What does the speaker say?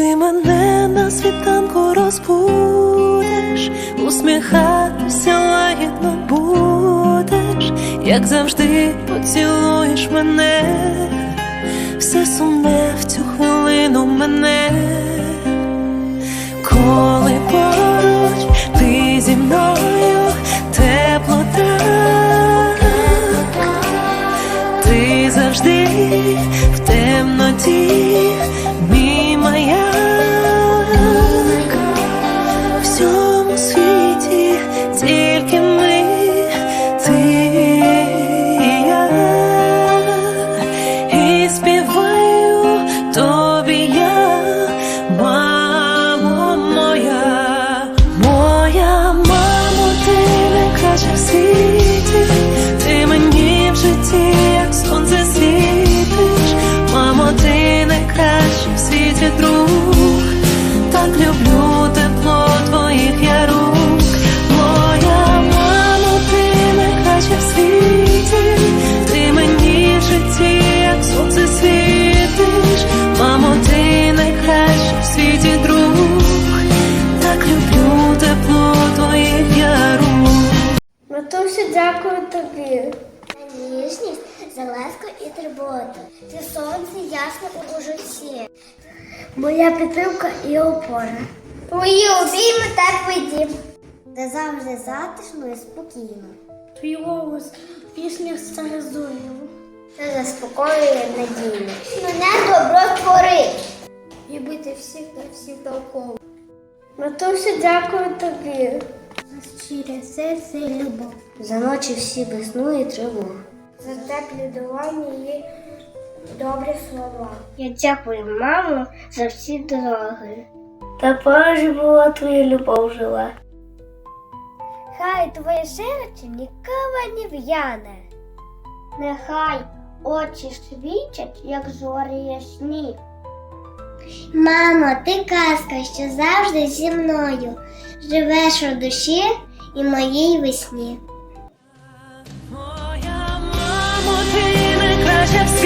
мене на світанку розбудеш, усміхатися лагідно будеш, як завжди поцілуєш мене, все сумне в цю хвилину мене, коли поруч ти зі мною теплота. Ти завжди в темноті, і Матусю, дякую тобі. За ніжність, за ласку і турботу. Ти сонце ясно у житті. Моя підтримка і опора. Твої обійми та твій. Де завжди затишно і спокійно. Твій голос в піснях старозуєв. Це заспокоює надійно. Мене добро творить. І бити всіх та всіх навколо. Матусю, дякую тобі. Щире серце і любов. За ночі всі без сну і тривог. За теплі долоні і добрі слова. Я дякую, мамо, за всі дороги. Та поруч була твоя любов жила. Хай твоє серце ніколи не в'яне. Нехай очі світять, як зорі ясні. Мамо, ти казка, що завжди зі мною. Живеш у душі і моїй весні. Моя мамо, ти найкраща в